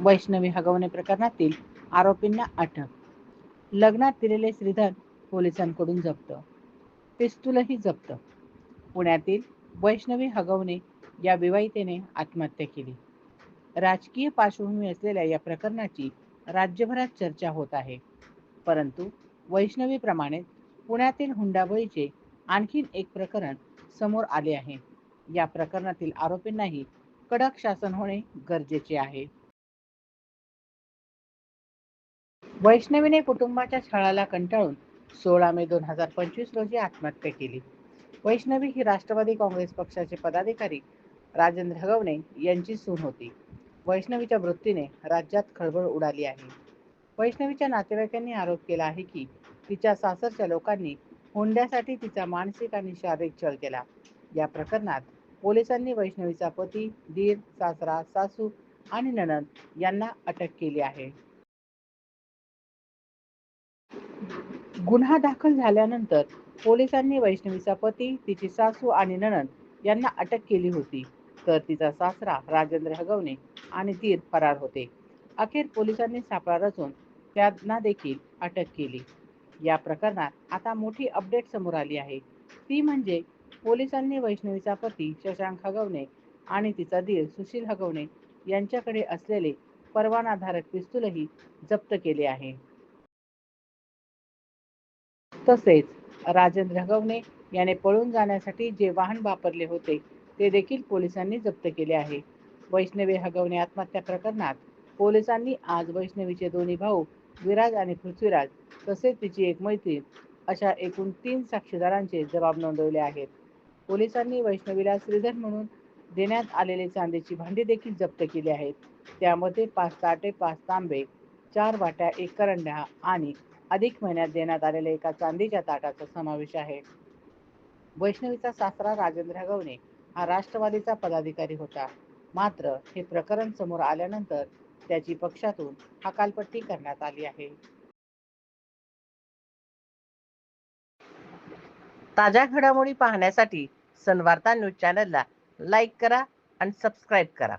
वैष्णवी हगवणे प्रकरणातील आरोपींना अटक. लग्नात दिलेले श्रीधर पोलिसांकडून जप्त. पिस्तूलही जप्त. पुण्यातील वैष्णवी हगवणे या विवाहितेने आत्महत्या केली. राजकीय पार्श्वभूमी असलेल्या या प्रकरणाची राज्यभरात चर्चा होत आहे. परंतु वैष्णवीप्रमाणे पुण्यातील हुंडाबळीचे आणखीन एक प्रकरण समोर आले आहे. या प्रकरणातील आरोपींनाही कडक शासन होणे गरजेचे आहे. वैष्णवीने कुटुंबाच्या छळाला कंटाळून सोळा मे दोन हजार पंचवीस रोजी आत्महत्या केली. वैष्णवी ही राष्ट्रवादी काँग्रेस पक्षाचे पदाधिकारी राजेंद्र हगवणे यांची सून होती. वैष्णवीच्या मृत्यूने राज्यात खळबळ उडाली आहे. वैष्णवीच्या नातेवाईकांनी आरोप केला आहे की तिच्या सासरच्या लोकांनी हुंड्यासाठी तिचा मानसिक आणि शारीरिक छळ केला. या प्रकरणात पोलिसांनी वैष्णवीचा पती दीर सासरा सासू आणि ननद यांना अटक केली आहे. गुन्हा दाखल झाल्यानंतर पोलिसांनी वैष्णवीचा पती तिची सासू आणि नणंद यांना अटक केली होती. तर तिचा सासरा राजेंद्र हगवणे आणि तीर फरार होते. अखेर पोलिसांनी सापळा रचून त्यांना देखील अटक केली. या प्रकरणात आता मोठी अपडेट समोर आली आहे. ती म्हणजे पोलिसांनी वैष्णवीचा पती शशांक हगवणे आणि तिचा दीर सुशील हगवणे यांच्याकडे असलेले परवानाधारक पिस्तूलही जप्त केले आहे. तसेच राजेंद्र हगवणे याने पळून जाण्यासाठी जे वाहन वापरले होते ते देखील पोलिसांनी जप्त केले आहे. वैष्णवी हगवणे आत्महत्या प्रकरणात पोलिसांनी आज वैष्णवीचे दोन्ही भाऊ विराज आणि पृथ्वीराज तसेच तिची एक मैत्रीण अशा एकूण तीन साक्षीदारांचे जबाब नोंदवले आहेत. पोलिसांनी वैष्णवीला श्रीधर म्हणून देण्यात आलेले चांदीची भांडी देखील जप्त केली आहेत. त्यामध्ये पाच ताटे पाच तांबे चार वाट्या एक करंड्या आणि अधिक महिन्यात देण्यात आलेल्या एका चांदीच्या ताटाचा समावेश आहे. वैष्णवीचा सासरा राजेंद्र हगवणे हा राष्ट्रवादीचा पदाधिकारी होता. मात्र हे प्रकरण समोर आल्यानंतर त्याची पक्षातून हकालपट्टी करण्यात आली आहे. ताज्या घडामोडी पाहण्यासाठी सनवार्ता न्यूज चॅनलला लाईक करा आणि सबस्क्राईब करा.